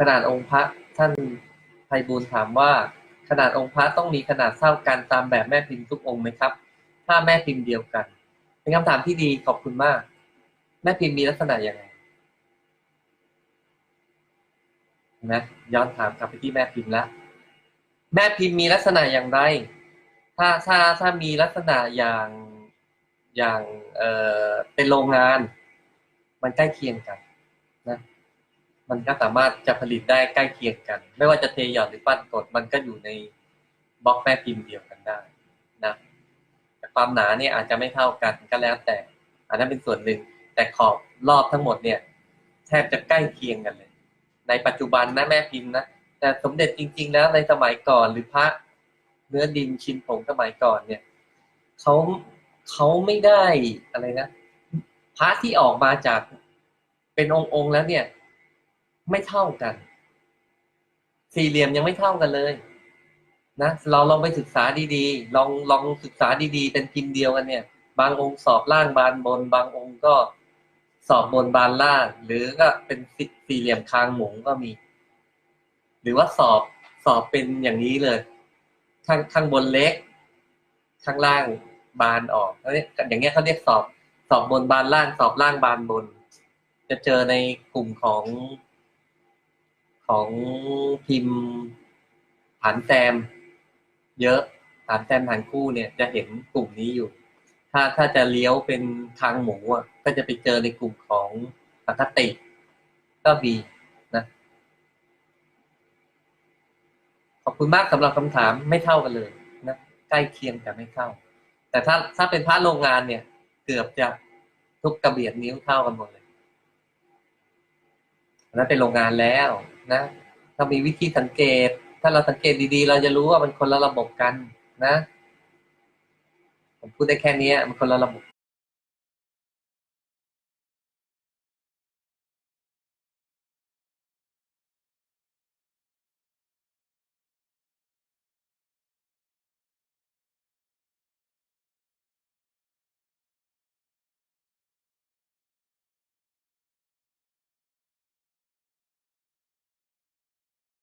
ขนาดองค์พระท่านไพบูลถามว่า ขนาดองค์พระต้องมีขนาดเท่ากันตามแบบแม่พิมพ์ทุกองค์ไหมครับ ถ้าแม่พิมพ์เดียวกัน เป็นคำถามที่ดีขอบคุณมาก แม่พิมพ์มีลักษณะอยังไงเห็นะย้อนถามกลับไปที่แม่พิมพ์แล้วแม่พิมพ์มีลักษณะอย่างไร ถ้าถ้าถ้ามีลักษณะอย่างอย่างเอ่อเป็นโรงงาน มันใกล้เคียงกันนะ มันก็สามารถจะผลิตได้ใกล้เคียงกัน ไม่ว่าจะเทหยอดหรือปั้นกด มันก็อยู่ในบล็อกแม่พิมพ์เดียวกันได้นะแต่ความหนาเนี่ยอาจจะไม่เท่ากันก็แล้วแต่ อันนั้นเป็นส่วนหนึ่ง แต่ขอบรอบทั้งหมดเนี่ยแทบจะใกล้เคียงกันเลย ในปัจจุบันนะแม่พิมพ์นะแต่สมเด็จจริง ๆ แล้วในสมัยก่อนหรือพระเนื้อดินชินผงสมัยก่อนเนี่ยเขาเขาไม่ได้อะไรนะพระที่ออกมาจากเป็นองค์ๆแล้วเนี่ย ไม่เท่ากัน สี่เหลี่ยมยังไม่เท่ากันเลยนะเราลองไปศึกษาดีๆ ลองลองศึกษาดีๆ เป็นพิมพ์เดียวกันเนี่ย บางองค์สอบล่างบานบน บางองค์ก็สอบบนบานล่าง หรือก็เป็นสี่เหลี่ยมคางหมงก็มี หรือว่าสอบสอบเป็นอย่างนี้เลย ข้างข้างบนเล็ก ข้างล่างบานออกแล้วเนี่ยอย่างเงี้ยเขาเรียกสอบ สอบบนบานล่าง สอบล่างบานบน จะเจอในกลุ่มของ ของพิมพ์ฐานแซมเยอะฐานแซมฐานคู่เนี่ยจะเห็นกลุ่มนี้อยู่ ถ้าถ้าจะเลี้ยวเป็นทางหมูอะก็จะไปเจอในกลุ่มของสังคติ ก็มีนะขอบคุณมากสำหรับคำถามไม่เท่ากันเลยนะใกล้เคียงแต่ไม่เท่า แต่ถ้าถ้าเป็นพระโรงงานเนี่ย เกือบจะทุกกระเบียดนิ้วเท่ากันหมดเลยนั้นเป็นโรงงานแล้ว นะถ้ามีวิธีสังเกต ถ้าเราสังเกตดีๆ เราจะรู้ว่ามันคนละระบบกันนะ ผมพูดได้แค่นี้มันคนละระบบ